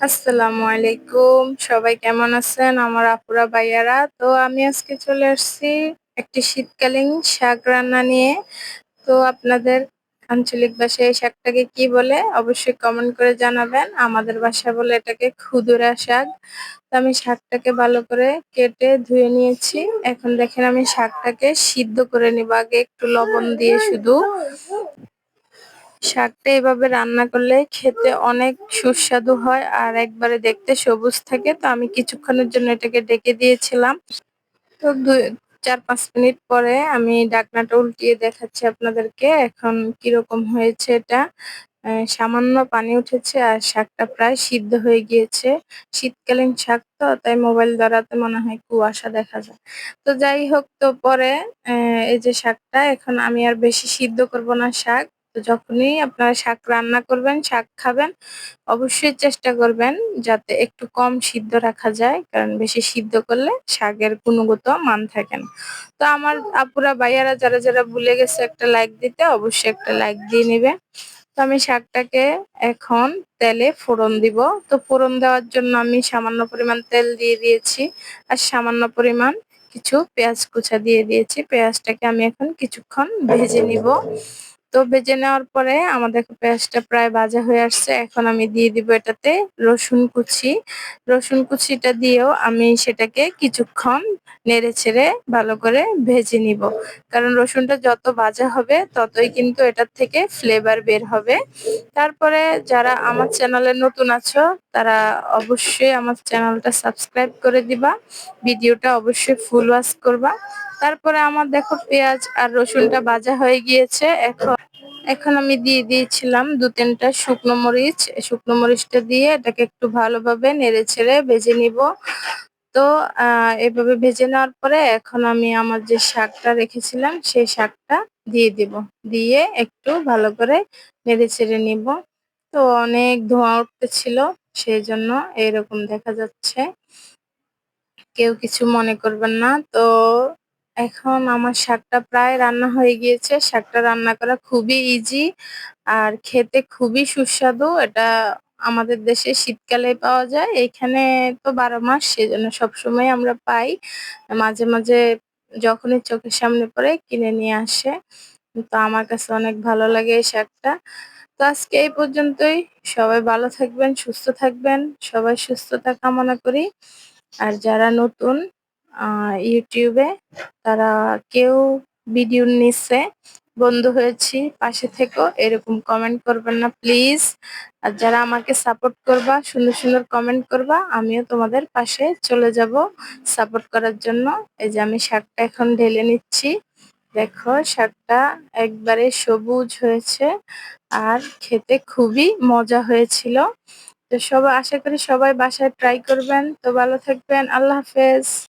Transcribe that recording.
আসসালামু আলাইকুম। সবাই কেমন আছেন? আমার আপুরা, ভাইয়ারা। তো আমি আজকে চলে আসছি একটি শীতকালীন শাক রান্না নিয়ে। তো আপনাদের আঞ্চলিক ভাষায় এই শাকটাকে কি বলে অবশ্যই কমেন্ট করে জানাবেন। আমাদের বাসায় বলে এটাকে খুদুরা শাক। তো আমি শাকটাকে ভালো করে কেটে ধুয়ে নিয়েছি। এখন দেখেন আমি শাকটাকে সিদ্ধ করে নিব। আগে একটু লবণ দিয়ে শুধু শাকটা এভাবে রান্না করলে খেতে অনেক সুস্বাদু হয় আর একবারে দেখতে সবুজ থাকে। তো আমি কিছুক্ষণের জন্য এটাকে ডেকে দিয়েছিলাম। তো চার, পাঁচ মিনিট পরে আমি ডাকনাটা উল্টিয়ে দেখাচ্ছি আপনাদেরকে। এখন কীরকম হয়েছে এটা? সামান্য পানি উঠেছে আর শাকটা প্রায় সিদ্ধ হয়ে গিয়েছে। শীতকালীন শাক তো, তাই মোবাইল দ্বারাতে মনে হয় কুয়াশা দেখা যায়। তো যাই হোক, তো পরে এই যে শাকটা, এখন আমি আর বেশি সিদ্ধ করব না শাক। তো যখনই আপনারা শাক রান্না করবেন, শাক খাবেন, অবশ্যই চেষ্টা করবেন যাতে একটু কম সিদ্ধ রাখা যায়, কারণ বেশি সিদ্ধ করলে শাকের গুণগত মান থাকে না। তো আমার আপুরা, ভাইয়ারা যারা যারা ভুলে গেছে একটা লাইক দিতে, অবশ্যই একটা লাইক দিয়ে নেবে। তো আমি শাকটাকে এখন তেলে ফোড়ন দিব। তো ফোড়ন দেওয়ার জন্য আমি সামান্য পরিমাণ তেল দিয়ে দিয়েছি আর সামান্য পরিমাণ কিছু পেঁয়াজ কুচা দিয়ে দিয়েছি। পেঁয়াজটাকে আমি এখন কিছুক্ষণ ভেজে নিব। তো ভেজে নেওয়ার পরে আমাদের পেঁয়াজটা প্রায় ভাজা হয়ে আসছে। এখন আমি দিয়ে দিব এটাতে রসুন কুচি। রসুন কুচিটা দিয়েও আমি সেটাকে কিছুক্ষণ নেড়ে ছেড়ে ভালো করে ভেজে নিব। কারণ রসুনটা যত ভাজা হবে, ততই কিন্তু এটার থেকে ফ্লেভার বের হবে। তারপরে যারা আমার চ্যানেলে নতুন আছো, তারা অবশ্যই আমার চ্যানেলটা সাবস্ক্রাইব করে দিবা। ভিডিওটা অবশ্যই ফুল ওয়াশ করবা। তারপরে আমার দেখো পেঁয়াজ আর রসুনটা ভাজা হয়ে গিয়েছে। এখন এখন আমি দিয়ে দিয়েছিলাম দু তিনটা শুকনো মরিচ। শুকনো মরিচটা দিয়ে এটাকে একটু ভালোভাবে নেড়ে ছেড়ে ভেজে নিব। তো এভাবে ভেজে নেওয়ার পরে এখন আমি আমার যে শাকটা রেখেছিলাম, সেই শাকটা দিয়ে দিব। দিয়ে একটু ভালো করে নেড়ে ছেড়ে নিব। তো অনেক ধোঁয়া উঠতেছিল সেই জন্য এরকম দেখা যাচ্ছে। কেউ কিছু মনে করবেন না। তো এখন আমার শাকটা প্রায় রান্না হয়ে গিয়েছে। শাকটা রান্না করা খুবই ইজি আর খেতে খুবই সুস্বাদু। এটা আমাদের দেশে শীতকালে পাওয়া যায়। এখানে তো বারো মাস, সেজন্য সবসময় আমরা পাই। মাঝে মাঝে যখনই চোখের সামনে পড়ে কিনে নিয়ে আসে। তো আমার কাছে অনেক ভালো লাগে এই শাকটা। তো আজকে এই পর্যন্তই। সবাই ভালো থাকবেন, সুস্থ থাকবেন। সবাই সুস্থতা কামনা করি। আর যারা নতুন ইউটিউবে তারা কেউ ভিডিও নিচ্ছে বন্ধু হয়েছি, পাশে থেকো, এরকম কমেন্ট করবেন না প্লিজ আর যারা আমাকে সাপোর্ট করবা, সুন্দর সুন্দর কমেন্ট করবা, আমিও তোমাদের পাশে চলে যাব সাপোর্ট করার জন্য। এই যে আমি শাকটা এখন ঢেলে নিচ্ছি। দেখো, শাকটা একবারে সবুজ হয়েছে আর খেতে খুবই মজা হয়েছিল। তো সবাই আশা করি সবাই বাসায় ট্রাই করবেন। তো ভালো থাকবেন। আল্লাহ হাফেজ।